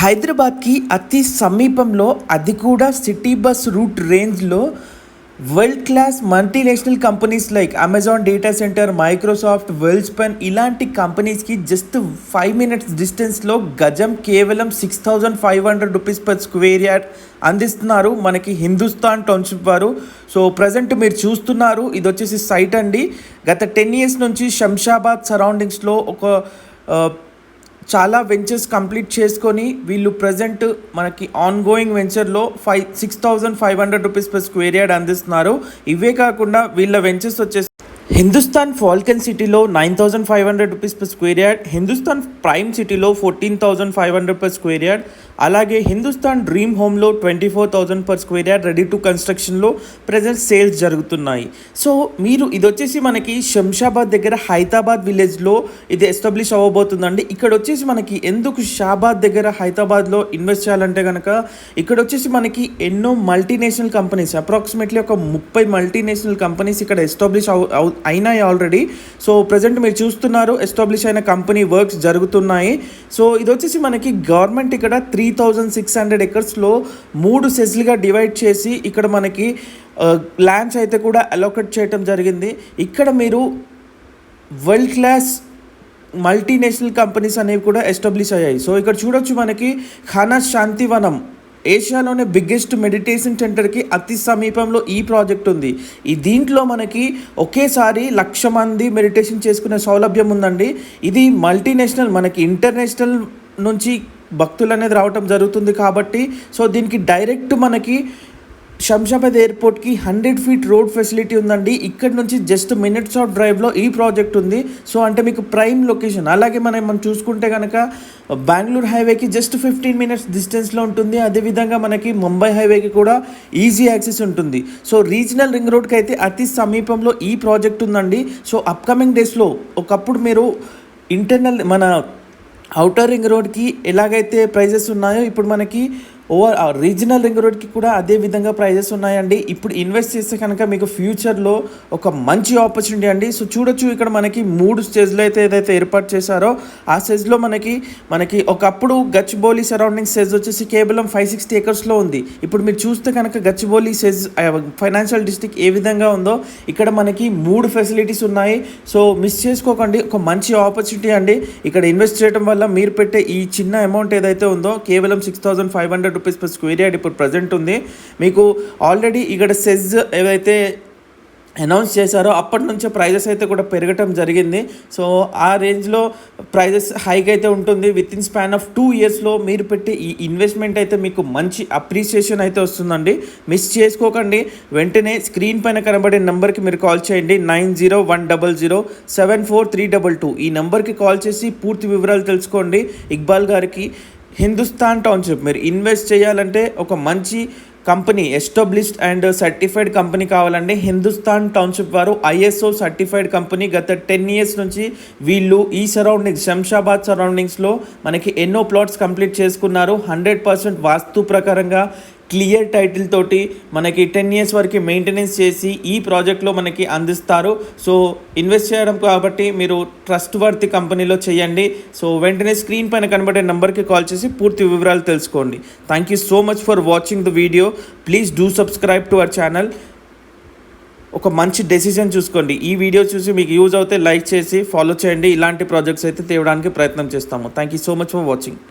హైదరాబాద్కి అతి సమీపంలో అది కూడా సిటీ బస్ రూట్ రేంజ్లో world class multinational companies like Amazon data centre Microsoft Welspun ఇలాంటి కంపెనీస్కి జస్ట్ ఫైవ్ మినిట్స్ డిస్టెన్స్లో గజం కేవలం six thousand five hundred rupees per square yard అందిస్తున్నారు మనకి హిందుస్థాన్ టౌన్షిప్ వారు. సో ప్రజెంట్ మీరు చూస్తున్నారు ఇది వచ్చేసి సైట్ అండి. గత టెన్ ఇయర్స్ నుంచి శంషాబాద్ సరౌండింగ్స్లో ఒక చాలా వెంచర్స్ కంప్లీట్ చేసుకొని వీళ్ళు ప్రజెంట్ మనకి ఆన్ గోయింగ్ వెంచర్లో five six thousand five hundred rupees per square yard అందిస్తున్నారు. ఇవే కాకుండా వీళ్ళ వెంచర్స్ వచ్చేసి హిందుస్థాన్ ఫాల్కన్ సిటీలో nine thousand five hundred rupees per square yard Hindustan Prime సిటీలో fourteen thousand five hundred per square yard అలాగే హిందుస్థాన్ డ్రీమ్ హోమ్లో twenty four thousand per square yard ready to కన్స్ట్రక్షన్లో ప్రజెంట్ సేల్స్ జరుగుతున్నాయి. సో మీరు ఇది వచ్చేసి మనకి శంషాబాద్ దగ్గర హైదరాబాద్ విలేజ్లో ఇది ఎస్టాబ్లిష్ అవ్వబోతుందండి. ఇక్కడ వచ్చేసి మనకి ఎందుకు షాబాద్ దగ్గర హైదరాబాద్లో ఇన్వెస్ట్ చేయాలంటే కనుక ఇక్కడ వచ్చేసి మనకి ఎన్నో మల్టీనేషనల్ కంపెనీస్ అప్రాక్సిమేట్లీ ఒక ముప్పై మల్టీనేషనల్ కంపెనీస్ ఇక్కడ ఎస్టాబ్లిష్ అవు అవు- అయినాయి ఆల్రెడీ సో ప్రజెంట్ మీరు చూస్తున్నారు ఎస్టాబ్లిష్ అయిన కంపెనీ వర్క్స్ జరుగుతున్నాయి. సో ఇది వచ్చేసి మనకి గవర్నమెంట్ ఇక్కడ త్రీ థౌజండ్ సిక్స్ హండ్రెడ్ ఎకర్స్లో మూడు సెజ్లుగా డివైడ్ చేసి ఇక్కడ మనకి ల్యాండ్స్ అయితే కూడా అలోకేట్ చేయటం జరిగింది. ఇక్కడ మీరు వరల్డ్ క్లాస్ మల్టీనేషనల్ కంపెనీస్ అనేవి కూడా ఎస్టాబ్లిష్ అయ్యాయి. సో ఇక్కడ చూడొచ్చు మనకి ఖానా శాంతివనం ఏషియాలోనే బిగ్గెస్ట్ మెడిటేషన్ సెంటర్కి అతి సమీపంలో ఈ ప్రాజెక్ట్ ఉంది. ఈ దీంట్లో మనకి ఒకేసారి లక్ష మంది మెడిటేషన్ చేసుకునే సౌలభ్యం ఉందండి. ఇది మల్టీనేషనల్ మనకి ఇంటర్నేషనల్ నుంచి భక్తులు అనేది రావటం జరుగుతుంది కాబట్టి సో దీనికి డైరెక్ట్ మనకి శంషాబాద్ ఎయిర్పోర్ట్కి హండ్రెడ్ ఫీట్ రోడ్ ఫెసిలిటీ ఉందండి. ఇక్కడ నుంచి జస్ట్ మినిట్స్ ఆఫ్ డ్రైవ్లో ఈ ప్రాజెక్ట్ ఉంది. సో అంటే మీకు ప్రైమ్ లొకేషన్. అలాగే మనం మనం చూసుకుంటే కనుక బెంగళూరు హైవేకి జస్ట్ ఫిఫ్టీన్ మినిట్స్ డిస్టెన్స్లో ఉంటుంది. అదేవిధంగా మనకి ముంబై హైవేకి కూడా ఈజీ యాక్సెస్ ఉంటుంది. సో రీజనల్ రింగ్ రోడ్కి అయితే అతి సమీపంలో ఈ ప్రాజెక్ట్ ఉందండి. సో అప్కమింగ్ డేస్లో ఒకప్పుడు మీరు ఇంటర్నల్ మన అవుటర్ రింగ్ రోడ్కి ఎలాగైతే ప్రైజెస్ ఉన్నాయో ఇప్పుడు మనకి ఓవర్ రీజనల్ రింగ్ రోడ్కి కూడా అదే విధంగా ప్రైజెస్ ఉన్నాయండి. ఇప్పుడు ఇన్వెస్ట్ చేస్తే కనుక మీకు ఫ్యూచర్లో ఒక మంచి ఆపర్చునిటీ అండి. సో చూడొచ్చు ఇక్కడ మనకి మూడు స్టేజ్లో అయితే ఏదైతే ఏర్పాటు చేశారో ఆ స్టేజ్లో మనకి మనకి ఒకప్పుడు గచ్చిబౌలి సరౌండింగ్ స్టేజ్ వచ్చేసి కేవలం ఫైవ్ సిక్స్టీ ఏకర్స్లో ఉంది. ఇప్పుడు మీరు చూస్తే కనుక గచ్చిబౌలి స్టేజ్ ఫైనాన్షియల్ డిస్ట్రిక్ట్ ఏ విధంగా ఉందో ఇక్కడ మనకి మూడు ఫెసిలిటీస్ ఉన్నాయి. సో మిస్ చేసుకోకండి. ఒక మంచి ఆపర్చునిటీ అండి. ఇక్కడ ఇన్వెస్ట్ చేయడం వల్ల మీరు పెట్టే ఈ చిన్న అమౌంట్ ఏదైతే ఉందో కేవలం six thousand five hundred rupees per square yard ఇప్పుడు ప్రజెంట్ ఉంది. మీకు ఆల్రెడీ ఇక్కడ సెజ్ ఏవైతే అనౌన్స్ చేశారో అప్పటి నుంచే ప్రైజెస్ అయితే కూడా పెరగటం జరిగింది. సో ఆ రేంజ్లో ప్రైజెస్ హైక్ అయితే ఉంటుంది. Within span of two ఇయర్స్లో మీరు పెట్టే ఈ ఇన్వెస్ట్మెంట్ అయితే మీకు మంచి అప్రిసియేషన్ అయితే వస్తుందండి. మిస్ చేసుకోకండి. వెంటనే స్క్రీన్ పైన కనబడే నెంబర్కి మీరు కాల్ చేయండి. Nine zero one double zero seven four three double two ఈ నెంబర్కి కాల్ చేసి పూర్తి వివరాలు తెలుసుకోండి. ఇక్బాల్ గారికి హిందుస్థాన్ టౌన్షిప్. మీరు ఇన్వెస్ట్ చేయాలంటే ఒక మంచి company established and certified company కావాలండి హిందుస్థాన్ టౌన్షిప్ వారు ఐఎస్ఓ సర్టిఫైడ్ కంపెనీ గత టెన్ ఇయర్స్ నుంచి వీళ్ళు ఈ సరౌండింగ్స్ శంషాబాద్ సరౌండింగ్స్లో మనకి ఎన్నో ప్లాట్స్ కంప్లీట్ చేసుకున్నారు. హండ్రెడ్ పర్సెంట్ వాస్తు ప్రకారంగా క్లియర్ టైటిల్ తోటి మనకి టెన్ ఇయర్స్ వరకు మెయింటెనెన్స్ చేసి ఈ ప్రాజెక్ట్లో మనకి అందిస్తారు. సో ఇన్వెస్ట్ చేయడం కాబట్టి మీరు ట్రస్ట్ వర్తి కంపెనీలో చేయండి. సో వెంటనే స్క్రీన్ పైన కనబడే నెంబర్కి కాల్ చేసి పూర్తి వివరాలు తెలుసుకోండి. Thank you so much for watching the video please do subscribe to our channel ఒక మంచి డెసిషన్ చూసుకోండి. ఈ వీడియో చూసి మీకు యూజ్ అవుతే లైక్ చేసి ఫాలో చేయండి. ఇలాంటి ప్రాజెక్ట్స్ అయితే తేవడానికి ప్రయత్నం చేస్తాము. Thank you so much for watching